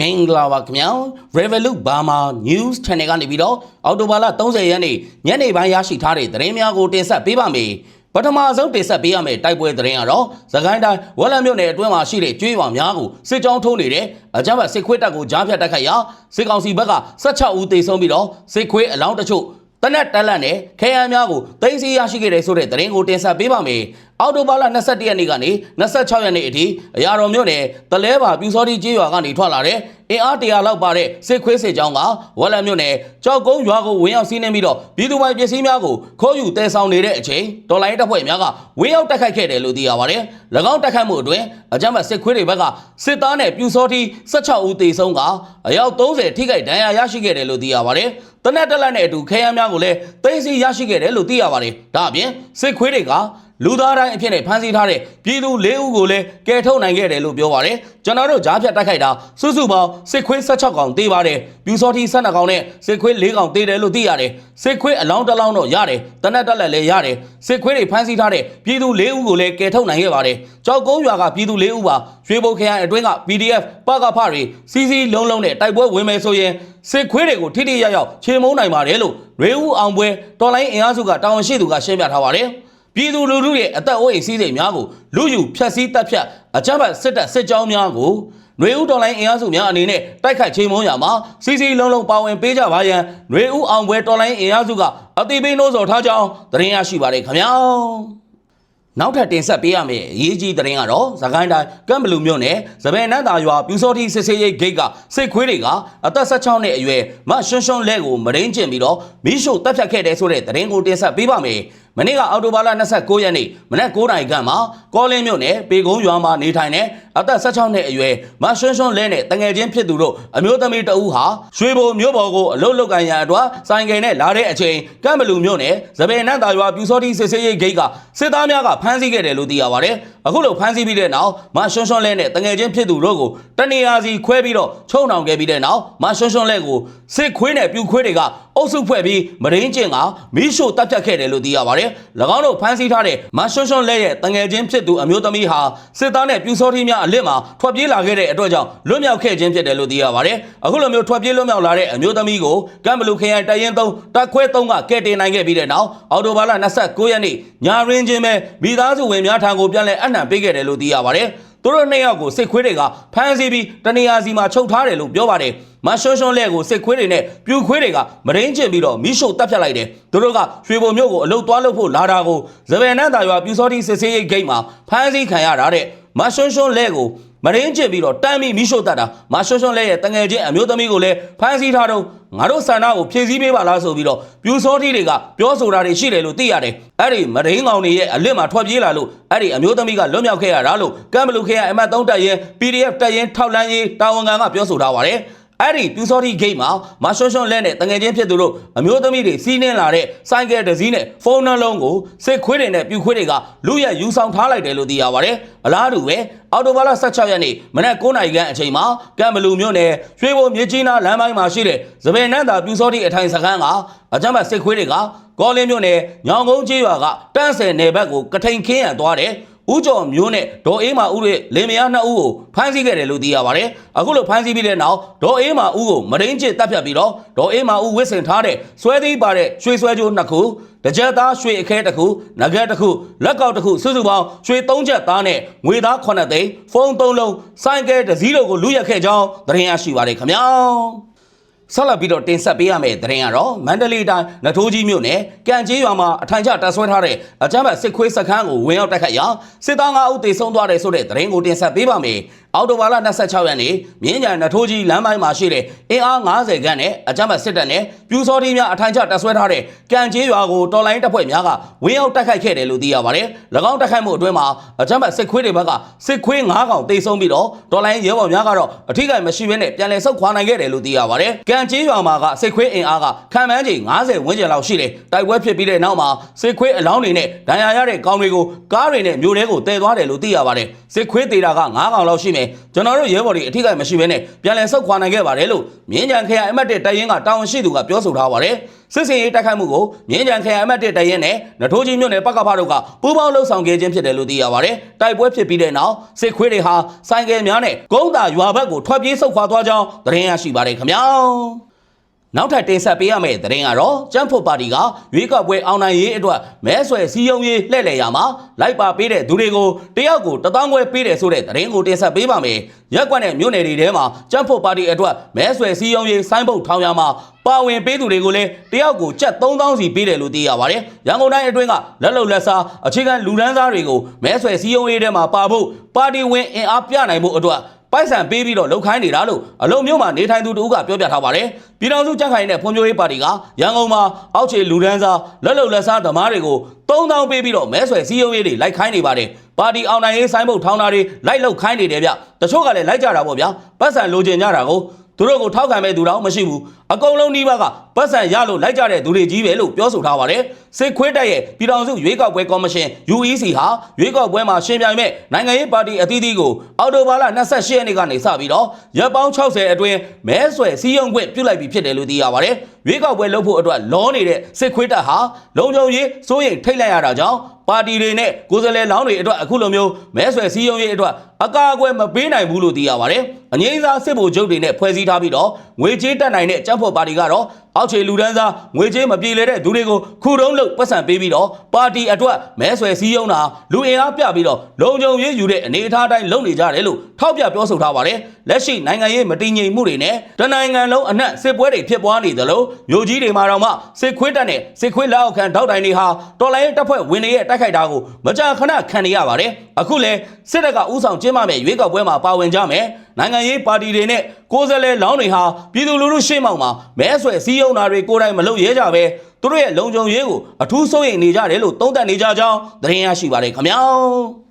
မင်္ဂလာပါခင်ဗျာ Revolut Burma News Channel ကနေပြီးတော့အော်တိုဘာလ30ရက်နေ့ညနေပိုင်းရရှိထားတဲ့သတင်းများကိုတင်ဆက်ပေးပါမယ်ပထမဆုံးတင်ဆက်ပေးရမယ့်တိုက်ပွဲသတင်းကတော့သခိုင်းတိုင်းဝက်လက်မြို့နယ်အတွင်းမှာရှိတဲ့ကျွေးပါများကိုစစ်ကြောင်းထိုးနေတဲ့အကြမ်းဖက်စစ်ခွေးတပ်ကိုကြားဖြတ်တိုက်ခိုက်ရာစစ်ကောင်စီဘက်က16ဦးသေဆုံးပြီးတော့စစ်ခွေးအလောင်းတချို့ တနက်တက်လက်နဲ့ခဲယမ်းများကိုတင်စီရရှိခဲ့တဲ့ဆိုတဲ့သတင်းကိုတင်ဆက်ပေးပါမယ်။အော်တိုဘာလ22ရက်နေ့ကနေ26ရက်နေ့အထိအရာတော်မြို့နယ်တလဲပါပြူစောတိကျေးရွာကနေထွက်လာတဲ့အင်အားတရာလောက်ပါတဲ့စစ်ခွေးစစ်ကြောင်းကဝက်လက်မြို့နယ်ကြောက်ကုန်းရွာကိုဝင်ရောက်စီးနှင်းပြီးတော့ပြည်သူပိုင်ပစ္စည်းများကိုခိုးယူတဲဆောင်နေတဲ့အချိန်တော်လိုင်းတပ်ဖွဲ့များကဝင်ရောက်တိုက်ခိုက်ခဲ့တယ်လို့သိရပါတယ်။၎င်းတိုက်ခိုက်မှုအတွင်းအကြမ်းဖက်စစ်ခွေးတွေဘက်ကစစ်သားနဲ့ပြူစောတိ16ဦးသေဆုံးကအယောက်30ထိခိုက်ဒဏ်ရာရရှိခဲ့တယ်လို့သိရပါတယ်။ တနက်တက်လက်နဲ့အတူခဲယမ်းများကိုလည်းသိမ်းဆည်းရရှိခဲ့တယ်လို့သိရပါတယ်။ဒါအပြင်စစ်ခွေးတွေက လူသားတိုင်းအဖြစ်နဲ့ဖမ်းဆီးထားတဲ့ပြည်သူ၄ဦးကိုလည်းကယ်ထုတ်နိုင်ခဲ့တယ်လို့ပြောပါတယ်။ကျွန်တော်တို့ကြားဖြတ်တိုက်ခိုက်တာစုစုပေါင်းစစ်ခွေး16ကောင်သေပါတယ်။ပြူစောတိ12ကောင်နဲ့စစ်ခွေး4ကောင်သေတယ်လို့သိရတယ်။စစ်ခွေးအလောင်းတစ်လောင်းတော့ရတယ်။တနက်တက်လက်လည်းရတယ်။စစ်ခွေးတွေဖမ်းဆီးထားတဲ့ပြည်သူ၄ဦးကိုလည်းကယ်ထုတ်နိုင်ခဲ့ပါတယ်။ကြောက်ကုန်းရွာကပြည်သူ၄ဦးပါရွှေဘုတ်ခရိုင်အတွင်းက PDF ပကဖတွေစီစီလုံးလုံးနဲ့တိုက်ပွဲဝင်မယ်ဆိုရင်စစ်ခွေးတွေကိုထိထိရောက်ရောက်ချေမုန်းနိုင်ပါတယ်လို့ရေဦးအောင်ပွဲတော်လိုင်းအင်အားစုကတာဝန်ရှိသူကရှင်းပြထားပါတယ်။ ပြည်သူလူထုရဲ့အသက်အိုးအိမ်စီးစိမ်များကိုလူယူဖျက်ဆီးတပ်ဖြတ်အကြမ်းဖက်စစ်တပ်စစ်ကြောင်းများကိုຫນွေဦးတော်လိုင်းအင်အားစုများအနေနဲ့တိုက်ခိုက်ချိန်မုံရမှာစီစီလုံးလုံးပါဝင်ပေးကြပါရန်ຫນွေဦးအောင်ပွဲတော်လိုင်းအင်အားစုကအတိပိနှိုးဆော်ထားကြောင်းသတင်းရရှိပါတယ်ခင်ဗျာနောက်ထပ်တင်ဆက်ပေးရမယ့်အရေးကြီးသတင်းကတော့သခိုင်းတိုင်းကမ်ဘလူမြို့နယ်သပယ်နန်းသာရွာပြူစောတိစစ်စေးရိတ်ဂိတ်ကစစ်ခွေးတွေကအသက်16နှစ်အရွယ်မရွှွန်းရွှွန်းလက်ကိုမရင်းကျင်ပြီးတော့မီးရှို့တပ်ဖြတ်ခဲ့တဲ့ဆိုတဲ့သတင်းကိုတင်ဆက်ပေးပါမယ်။ မနေ့ကအောက်တိုဘာလ29ရက်နေ့မနက်9:00နာရီခန့်မှာကောလင်းမြို့နယ်ပေကုန်းရွာမှာနေထိုင်တဲ့အသက်16နှစ်အရွယ်မရွှွန်းရွှွန်းလဲနဲ့တငယ်ချင်းဖြစ်သူတို့အမျိုးသမီးတဦးဟာရွှေဘိုမြို့ပေါ်ကိုအလုတ်လုတ်ကန်ရန်အတွက်ဆိုင်ကယ်နဲ့လာတဲ့အချိန်ကမ်ဘလူမြို့နယ်သပယ်နန်းသာရွာပြူစောတိစစ်စေးရိတ်ဂိတ်ကစစ်သားများကဖမ်းဆီးခဲ့တယ်လို့သိရပါတယ်။အခုလိုဖမ်းဆီးပြီးတဲ့နောက်မရွှွန်းရွှွန်းလဲနဲ့တငယ်ချင်းဖြစ်သူတို့ကိုတနေရာစီခွဲပြီးတော့ချုံနှောင်ခဲ့ပြီးတဲ့နောက်မရွှွန်းရွှွန်းလဲကိုစစ်ခွေးနဲ့ပြူခွေးတွေကအုပ်စုဖွဲ့ပြီးမရင်းကျင်ကမီးရှို့တပ်ဖြတ်ခဲ့တယ်လို့သိရပါတယ်။၎င်းတို့ဖမ်းဆီးထားတဲ့မရွှွန်းရွှွန်းလဲရဲ့တငယ်ချင်းဖြစ်သူအမျိုးသမီးဟာစစ်သားနဲ့ပြူစောတိများအလစ်မှာထွက်ပြေးလာခဲ့တဲ့အတွက်ကြောင့်လွတ်မြောက်ခဲ့ခြင်းဖြစ်တယ်လို့သိရပါတယ်။အခုလိုမျိုးထွက်ပြေးလွတ်မြောက်လာတဲ့အမျိုးသမီးကိုကမ်ဘလူခရိုင်တရင်3တပ်ခွဲ3ကကဲတင်နိုင်ခဲ့ပြီးတဲ့နောက်အော်တိုဘာလ29ရက်နေ့ညာရင်းချင်းပဲမိသားစုဝင်များထံကိုပြန်လည်အနှံပေးခဲ့တယ်လို့သိရပါတယ်။ သူတို့နှစ်ယောက်ကိုစစ်ခွေးတွေကဖမ်းဆီးပြီးတနေရာစီမှာချုပ်ထားတယ်လို့ပြောပါတယ်။မရွှွန်းရွှွန်းလက်ကိုစစ်ခွေးတွေနဲ့ပြူခွေးတွေကမရင်းကျင်ပြီးတော့မိရှို့တပ်ဖြတ်လိုက်တယ်။သူတို့ကရွှေဘုံမြို့ကိုအလုတ်သွားလို့ဖို့လာတာကိုဇဗယ်နန်းသာရွာပြူစောတိစစ်ဆေးရေးဂိတ်မှာဖမ်းဆီးခံရတာတဲ့မရွှွန်းရွှွန်းလက်ကို မရင်းကျင်ပြီးတော့တမ်းပြီးမိရှို့တတ်တာမရွှွန်းရွှွန်းလက်ရဲ့တငယ်ချင်းအမျိုးသမီးကိုလည်းဖမ်းဆီးထားတော့ငါတို့ဆန္ဒကိုဖြည့်ဆည်းပေးပါလားဆိုပြီးတော့ပြူစောတိတွေကပြောဆိုတာတွေရှိတယ်လို့သိရတယ်။အဲ့ဒီမရင်းကောင်တွေရဲ့အလစ်မှာထွက်ပြေးလာလို့အဲ့ဒီအမျိုးသမီးကလွတ်မြောက်ခဲ့ရတာလို့ကမ်ဘလူခေအမတ်3တက်ရင် PDF တက်ရင်ထောက်လန်းရေးတာဝန်ခံကပြောဆိုထားပါတယ်။ အဲ့ဒီပြူစောတိဂိတ်မှာမရွှွန်းရွှွန်းလဲနဲ့တငယ်ချင်းဖြစ်သူတို့အမျိုးသမီးတွေစီးနှင်းလာတဲ့စိုက်ကယ်တစ်စီးနဲ့ဖုန်းနှလုံးကိုစစ်ခွေးတွေနဲ့ပြူခွေးတွေကလူရယူဆောင်ထားလိုက်တယ်လို့သိရပါတယ်။အလားတူပဲအော်တိုဘာလ16ရက်နေ့မနက်9:00နာရီခန့်အချိန်မှာကမ်ဘလူမြို့နယ်ရွှေဘုံမြကြီးနားလမ်းပိုင်းမှာရှိတဲ့သပင်နန်းသာပြူစောတိအထိုင်စခန်းကအကြမ်းဖက်စစ်ခွေးတွေကကောလင်းမြို့နယ်ညောင်ကုန်းကျေးရွာကတန်းဆယ်နယ်ဘက်ကိုကထိန်ခင်းရန်သွားတယ် ဦးကျော်မျိုးနဲ့ဒေါ်အေးမာဦးရဲ့လင်မယားနှစ်ဦးကိုဖမ်းဆီးခဲ့တယ်လို့သိရပါတယ်။အခုလိုဖမ်းဆီးပြီးတဲ့နောက်ဒေါ်အေးမာဦးကိုမရင်းချစ်တပ်ဖြတ်ပြီးတော့ဒေါ်အေးမာဦးဝစ်စင်ထားတဲ့ဆွဲသီးပါတဲ့ရွှေဆွဲကြိုးနှစ်ခုတကြက်သားရွှေအခဲတစ်ခုနဂက်တစ်ခုလက်ကောက်တစ်ခုစုစုပေါင်းရွှေ၃ချက်သားနဲ့ငွေသား9သိန်းဖုန်း၃လုံးစိုင်းကဲတစ်စီးတို့ကိုလူရက်ခဲ့ကြောင်းသတင်းရရှိပါတယ်ခင်ဗျာ။ ဆက်လက်ပြီးတော့တင်ဆက်ပေးရမယ့်သတင်းကတော့မန္တလေးတိုင်းနထိုးကြီးမြို့နယ်ကံကြီးရွာမှာအထိုင်ကျတပ်ဆွဲထားတဲ့အကြမ်းဖက်စစ်ခွေးစခန်းကိုဝင်ရောက်တိုက်ခတ်ရာစစ်သား9ဦးသေဆုံးသွားတယ်ဆိုတဲ့သတင်းကိုတင်ဆက်ပေးပါမယ်။ အော်တိုဘာလ26ရက်နေ့မြင်းကြံနထိုးကြီးလမ်းပိုင်းမှာရှိတဲ့အင်အား90ခန်းနဲ့အကြမ်းဖက်စစ်တပ်နဲ့ပြူစောတိများအထိုင်ကျတပ်ဆွဲထားတဲ့ကံကြီးရွာကိုတော်လိုင်းတပ်ဖွဲ့များကဝင်ရောက်တိုက်ခိုက်ခဲ့တယ်လို့သိရပါတယ်။၎င်းတိုက်ခိုက်မှုအတွင်းမှာအကြမ်းဖက်စစ်ခွေးတွေဘက်ကစစ်ခွေး9ကောင်သေဆုံးပြီးတော့တော်လိုင်းရဲဘော်များကတော့အထိကိမရှိဘဲနဲ့ပြန်လည်ဆုတ်ခွာနိုင်ခဲ့တယ်လို့သိရပါတယ်။ကံကြီးရွာမှာကစစ်ခွေးအင်အားကခံမှန်းချိန်90ဝန်းကျင်လောက်ရှိတယ်။တိုက်ပွဲဖြစ်ပြီးတဲ့နောက်မှာစစ်ခွေးအလောင်းတွေနဲ့ဒဏ်ရာရတဲ့ကောင်တွေကိုကားတွေနဲ့မြို့ထဲကိုတည်သွားတယ်လို့သိရပါတယ်။စစ်ခွေးတေတာက9ကောင်လောက်ရှိမယ်နဲ့ကျွန်တော်တို့ရဲဘော်တွေအထူးကမရှိဘဲနဲ့ပြန်လည်ဆုတ်ခွာနိုင်ခဲ့ပါတယ်လို့မြင်းကြံခရိုင်အမတ်တစ်တရင်ကတာဝန်ရှိသူကပြောဆိုထားပါတယ်စစ်စင်ရေးတိုက်ခိုက်မှုကိုမြင်းကြံခရိုင်အမတ်တစ်တရင်နဲ့နထိုးကြီးမြို့နယ်ပကဖတို့ကပူးပေါင်းလှုပ်ဆောင်ခဲ့ခြင်းဖြစ်တယ်လို့သိရပါတယ်တိုက်ပွဲဖြစ်ပြီးတဲ့နောက်စစ်ခွေးတွေဟာဆိုင်ကယ်များနဲ့ကုန်းတာရွာဘက်ကိုထွက်ပြေးဆုတ်ခွာသွားကြောင်းသတင်းရရှိပါတယ်ခင်ဗျာ နောက်ထပ်တင်ဆက်ပေးရမယ့်သတင်းကတော့ကျန်းဖို့ပါတီကရွေးကောက်ပွဲအောင်နိုင်ရေးအတွက်မဲဆွယ်စည်းရုံးရေးလှည့်လည်ရမှာလိုက်ပါပေးတဲ့သူတွေကိုတယောက်ကိုတသောင်းခွဲပေးတယ်ဆိုတဲ့သတင်းကိုတင်ဆက်ပေးပါမယ်။ရက်ကွက်နဲ့မြို့နယ်တွေထဲမှာကျန်းဖို့ပါတီအတွက်မဲဆွယ်စည်းရုံးရေးဆိုင်းဘုတ်ထောင်ရမှာပါဝင်ပေးသူတွေကိုလည်းတယောက်ကိုကျပ်3000စီပေးတယ်လို့သိရပါတယ်။ရန်ကုန်တိုင်းအတွင်းကလက်လုံလက်စားအခြေခံလူဒန်းစားတွေကိုမဲဆွယ်စည်းရုံးရေးထဲမှာပါဖို့ပါတီဝင်အင်အားပြနိုင်ဖို့အတွက် ပိုက်ဆံပေးပြီးတော့လှုပ်ခိုင်းနေတာလို့အလုံးမျိုးမှာနေထိုင်သူတို့ကပြောပြထားပါတယ်။ပြည်တော်စုကြက်ခိုင်တဲ့ဖွံ့ဖြိုးရေးပါတီကရန်ကုန်မှာအောက်ခြေလူဒန်းစားလက်လုံလက်စားသမားတွေကို3000ပေးပြီးတော့မဲဆွယ်စည်းရုံးရေးတွေလိုက်ခိုင်းနေပါတယ်။ပါတီအောင်နိုင်ရေးဆိုင်းဘုတ်ထောင်းတာတွေလိုက်လှုပ်ခိုင်းနေတယ်ဗျ။တချို့ကလည်းလိုက်ကြတာပေါ့ဗျာ။ပတ်စံလိုချင်ကြတာကို သူတို့ကိုထောက်ခံမဲ့သူတော့မရှိဘူးအကုန်လုံးနှီးပါးကပတ်စံရလို့လိုက်ကြတဲ့သူတွေကြီးပဲလို့ပြောဆိုထားပါတယ်စစ်ခွေးတက်ရဲ့ပြည်တော်စုရွေးကောက်ပွဲကော်မရှင် UEC ဟာရွေးကောက်ပွဲမှာရှင်ပြိုင်မဲ့နိုင်ငံရေးပါတီအသီးသီးကိုအော်တိုဘာလ28ရက်နေ့ကနေစပြီးတော့ရက်ပေါင်း60အတွင်းမဲဆွယ်စည်းရုံးခွင့်ပြုလိုက်ပြီးဖြစ်တယ်လို့သိရပါတယ် ရွေးကောက်ပွဲလုပ်ဖို့အတွက်လောနေတဲ့စစ်ခွေးတက်ဟာလုံခြုံရေးစိုးရိမ်ထိတ်လိုက်ရတာကြောင့်ပါတီတွေနဲ့ကိုယ်စားလှယ်လောင်းတွေအတွက်အခုလိုမျိုးမဲဆွယ်စည်းရုံးရေးအတွက်အကာအကွယ်မပေးနိုင်ဘူးလို့သိရပါတယ်။အငိမ့်စားစစ်ဗိုလ်ချုပ်တွေနဲ့ဖွဲ့စည်းထားပြီးတော့ငွေကြေးတက်နိုင်တဲ့ကျန်းဖော်ပါတီကတော့ အောက်ခြေလူဒန်းစားငွေကြေးမပြေလဲတဲ့သူတွေကိုခုတုံးလို့ပတ်စံပေးပြီးတော့ပါတီအတွက်မဲဆွယ်စည်းရုံးတာလူအင်အားပြပြီးတော့လုံခြုံရေးယူတဲ့အနေအထားတိုင်းလုပ်နေကြတယ်လို့ထောက်ပြပြောဆိုထားပါတယ်။လက်ရှိနိုင်ငံရေးမတည်ငြိမ်မှုတွေနဲ့တနိုင်ငံလုံးအနှံ့စစ်ပွဲတွေဖြစ်ပွားနေသလိုမျိုးကြီးတွေမှာတော့မှစစ်ခွေးတက်နဲ့စစ်ခွေးလက်အောက်ခံထောက်တိုင်တွေဟာတော်လိုင်းတပ်ဖွဲ့ဝင်တွေရဲ့တိုက်ခိုက်တာကိုမကြာခဏခံနေရပါတယ်။အခုလဲစစ်တပ်ကဥဆောင်ကျင်းပမဲ့ရွေးကောက်ပွဲမှာပါဝင်ကြမယ်။နိုင်ငံရေးပါတီတွေနဲ့ကိုယ်စားလှယ်လောင်းတွေဟာပြည်သူလူထုရှေ့မှောက်မှာမဲဆွယ်စည်းရုံးတာတွေကိုယ်တိုင်မလုပ်ရဲကြပဲသူတို့ရဲ့လုံခြုံရေးကိုအထူးစိုးရိမ်နေကြတယ်လို့သုံးသပ်နေကြကြောင်းသတင်းရရှိပါတယ်ခင်ဗျာ။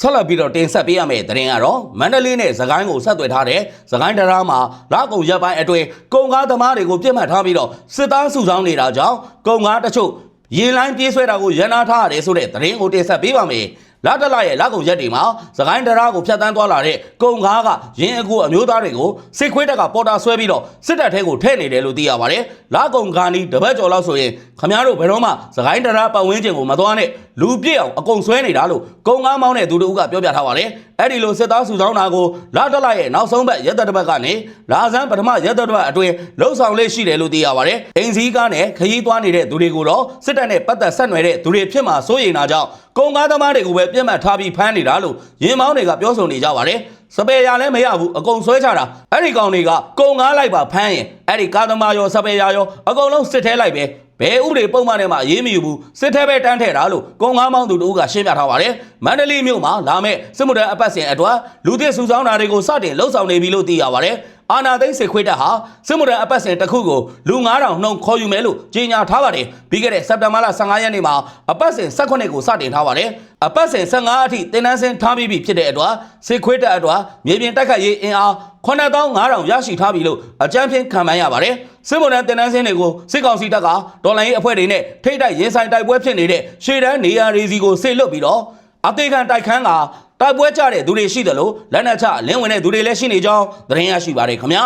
ဆက်လက်ပြီးတော့တင်ဆက်ပေးရမယ့်သတင်းကတော့မန္တလေးနဲ့စကိုင်းကိုဆက်သွယ်ထားတဲ့စကိုင်းတရားမှာလကုံရက်ပိုင်းအတွင်းကုန်ကားသမားတွေကိုပြစ်မှတ်ထားပြီးတော့စစ်သားစုဆောင်းနေတာကြောင့်ကုန်ကားတချို့ရေလိုင်းပြေးဆွဲတာကိုရန်နာထားရတယ်ဆိုတဲ့သတင်းကိုတင်ဆက်ပေးပါမယ်။ လာတလရဲ့လက်ကုံရက်တွေမှာစကိုင်းတရားကိုဖျက်ဆီးသွားလာတဲ့ကုန်ကားကရင်းအကူအမျိုးသားတွေကိုစစ်ခွေးတပ်ကပေါ်တာဆွဲပြီးတော့စစ်တပ်ထဲကိုထည့်နေတယ်လို့သိရပါတယ်။လာကုံကားနီးတပတ်ကျော်လောက်ဆိုရင်ခမားတို့ဘယ်တော့မှစကိုင်းတရားပတ်ဝန်းကျင်ကိုမသွားနဲ့လူပြည့်အောင်အကုန်ဆွဲနေတာလို့ကုန်ကားမောင်းတဲ့သူတို့ကပြောပြထားပါတယ်။အဲ့ဒီလိုစစ်သားစုဆောင်းတာကိုလာတလရဲ့နောက်ဆုံးဘက်ရက်သက်တစ်ပတ်ကနေလာဆန်းပထမရက်သက်တစ်ပတ်အတွင်းလှုပ်ဆောင်လေးရှိတယ်လို့သိရပါတယ်။အင်စည်းကားနဲ့ခရီးသွားနေတဲ့သူတွေကိုတော့စစ်တပ်နဲ့ပတ်သက်ဆက်နွယ်တဲ့သူတွေဖြစ်မှာစိုးရိမ်တာကြောင့် ကုန်ကားသမားတွေကိုပဲပြစ်မှတ်ထားပြီးဖမ်းနေတာလို့ရင်မောင်းတွေကပြောဆိုနေကြပါတယ်။စပယ်ရလည်းမရဘူးအကုန်ဆွဲချတာအဲ့ဒီကောင်တွေကကုန်ကားလိုက်ပါဖမ်းရင်အဲ့ဒီကားသမားရောစပယ်ရရောအကုန်လုံးစစ်ထဲလိုက်ပဲဘယ်ဥပဒေပုံမှန်နဲ့မှအေးမယူဘူးစစ်ထဲပဲတန်းထဲတာလို့ကုန်ကားမောင်းသူတို့ကရှင်းပြထားပါတယ်မန္တလေးမြို့မှာလာမဲ့စစ်မှုထမ်းအပတ်စဉ်အတွက်လူသစ်စုဆောင်းတာတွေကိုစတင်လှုပ်ဆောင်နေပြီလို့သိရပါတယ် အာနာသိန်းစစ်ခွေးတပ်ဟာစစ်မှုထမ်းအပတ်စဉ်တစ်ခုကိုလူ9000နှုန်းခေါ်ယူမယ်လို့ကြေညာထားပါတယ်ပြီးခဲ့တဲ့စက်တင်ဘာလ15ရက်နေ့မှာအပတ်စဉ်18ကိုစတင်ထားပါတယ်အပတ်စဉ်15အထိတင်နန်းစင်ထားပြီးပြီဖြစ်တဲ့အတွက်စစ်ခွေးတပ်အတွက်မြေပြင်တိုက်ခတ်ရေးအင်အား9500ရရှိထားပြီလို့အကြမ်းဖျင်းခံမှန်းရပါတယ်စစ်မှုထမ်းတင်နန်းစင်တွေကိုစစ်ကောင်စီတပ်ကဒေါ်လာရေးအဖွဲ့တွေနဲ့ထိတ်တိုက်ရင်ဆိုင်တိုက်ပွဲဖြစ်နေတဲ့ရှေ့တန်းနေရာတွေစီကိုဆေလွတ်ပြီးတော့အသေးခံတိုက်ခန်းက တိုက်ပွဲကြတဲ့သူတွေရှိတယ်လို့လက်နက်ချလင်းဝင်တဲ့သူတွေလည်းရှိနေကြောင်းသတင်းရရှိပါတယ်ခင်ဗျာ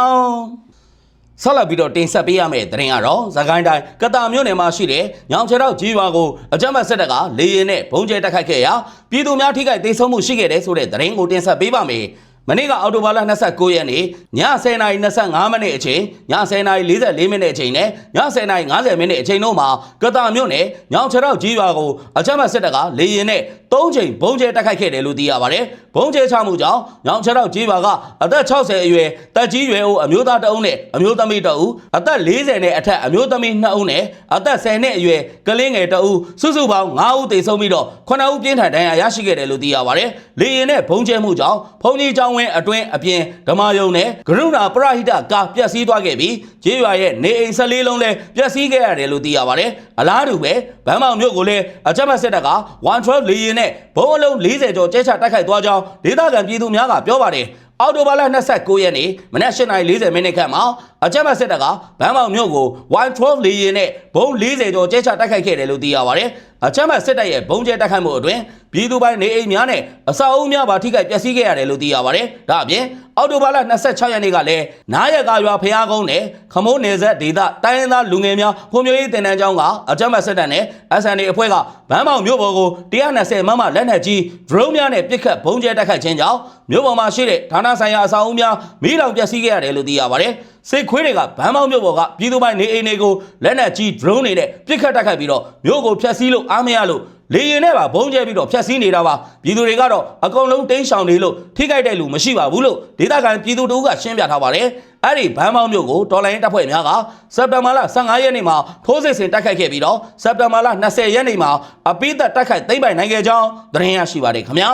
ဆက်လက်ပြီးတော့တင်ဆက်ပေးရမယ့်သတင်းကတော့သခိုင်းတိုင်းကတာမြို့နယ်မှာရှိတဲ့ညောင်ချေတော့ကြီးရွာကိုအကြမ်းဖက်စစ်တပ်ကလေရင်နဲ့ဘုံကျဲတိုက်ခိုက်ခဲ့ရာပြည်သူများထိခိုက်ဒေဆုံးမှုရှိခဲ့တဲ့ဆိုတဲ့သတင်းကိုတင်ဆက်ပေးပါမယ်။ မနေ့ကအော်တိုဘာလ29ရက်နေ့ည10:25မိနစ်အချိန်ည10:44မိနစ်အချိန်နဲ့ည10:50မိနစ်အချိန်တို့မှာကတာမြို့နယ်ညောင်ချေတော့ကြီးရွာကိုအကြမ်းဖက်စစ်တပ်ကလေရင်နဲ့၃ချိန်ဘုံကျဲတိုက်ခိုက်ခဲ့တယ်လို့သိရပါတယ်။ဘုံကျဲချမှုကြောင့်ညောင်ချေတော့ကြီးရွာကအသက်60အရွယ်တက်ကြီးရွယ်အိုအမျိုးသားတအုပ်နဲ့အမျိုးသမီးတအုပ်အသက်40နဲ့အထက်အမျိုးသမီး2ဦးနဲ့အသက်10နှစ်အရွယ်ကလေးငယ်တအုပ်စုစုပေါင်း9ဦးသေဆုံးပြီးတော့9ဦးပြင်းထန်ဒဏ်ရာရရှိခဲ့တယ်လို့သိရပါတယ်။လေရင်နဲ့ဘုံကျဲမှုကြောင့်ဘုံကြီးကျောင်းဝင်းအတွင်းအပြင်ဓမ္မယုံနဲ့ကရုဏာပရဟိတကာပျက်စီးသွားခဲ့ပြီးကျေးရွာရဲ့နေအိမ်14လုံးလည်းပျက်စီးခဲ့ရတယ်လို့သိရပါတယ်။အလားတူပဲဗန်းမောင်မြို့ကိုလည်းအကြမ်းဖက်စစ်တပ်က112လေရင်နဲ့ဘုံအလုံး40ကျော်ကျဲချတိုက်ခိုက်သွားကြောင်းဒေသခံပြည်သူများကပြောပါတယ်။အော်တိုဘာလ29ရက်နေ့မနက်8:40မိနစ်ခန့်မှာအကြမ်းဖက်စစ်တပ်ကဗန်းမောင်မြို့ကို112လေရင်နဲ့ဘုံ40ကျော်ကျဲချတိုက်ခိုက်ခဲ့တယ်လို့သိရပါတယ်။အကြမ်းဖက်စစ်တပ်ရဲ့ဘုံကျဲတိုက်ခိုက်မှုအတွင်း ပြည်သူပိုင်းနေအိမ်များနဲ့အဆောက်အဦများပါထိခိုက်ပျက်စီးခဲ့ရတယ်လို့သိရပါတယ်ဒါအပြင်အော်တိုဘာလ26ရက်နေ့ကလည်းနားရကရွာဖျားကုန်းနဲ့ခမိုးနယ်ဆက်ဒေသတိုင်းရင်းသားလူငယ်များဖွံ့ဖြိုးရေးတင်နန်းကျောင်းကအကြမ်းဖက်စစ်တပ်နဲ့ SNA အဖွဲ့ကဗန်းမောင်မြို့ပေါ်ကို120မမလက်နက်ကြီး drone များနဲ့ပစ်ခတ်ဘုံကျဲတိုက်ခိုက်ခြင်းကြောင့်မြို့ပေါ်မှာရှိတဲ့ဌာနဆိုင်ရာအဆောက်အဦများမိလောင်ပျက်စီးခဲ့ရတယ်လို့သိရပါတယ်စစ်ခွေးတွေကဗန်းမောင်မြို့ပေါ်ကပြည်သူပိုင်းနေအိမ်တွေကိုလက်နက်ကြီး drone တွေနဲ့ပစ်ခတ်တိုက်ခိုက်ပြီးတော့မြို့ကိုဖျက်ဆီးလို့အားမရလို့ လေရင်နဲ့ပါဘုံကျဲပြီးတော့ဖျက်ဆီးနေတာပါပြည်သူတွေကတော့အကုန်လုံးတိမ်းရှောင်နေလို့ထိခိုက်တဲ့လူမရှိပါဘူးလို့ဒေသခံပြည်သူတို့ကရှင်းပြထားပါတယ်အဲ့ဒီဘန်းမောင်မြို့ကိုတော်လိုင်းတပ်ဖွဲ့များကစက်တင်ဘာလ15ရက်နေ့မှာထိုးစစ်ဆင်တိုက်ခိုက်ခဲ့ပြီးတော့စက်တင်ဘာလ20ရက်နေ့မှာအပိသက်တိုက်ခိုက်သိမ်းပိုင်နိုင်ခဲ့ကြောင်းသတင်းရရှိပါတယ်ခင်ဗျာ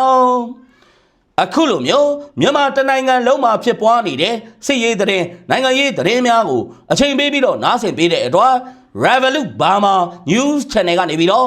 အခုလိုမျိုးမြန်မာတနိုင်ငံလုံးမှာဖြစ်ပွားနေတဲ့စစ်ရေးသတင်းနိုင်ငံရေးသတင်းများကိုအချိန်ပေးပြီးတော့နားဆင်ပေးတဲ့အတွက် Revolut Burma News Channel ကနေပြီးတော့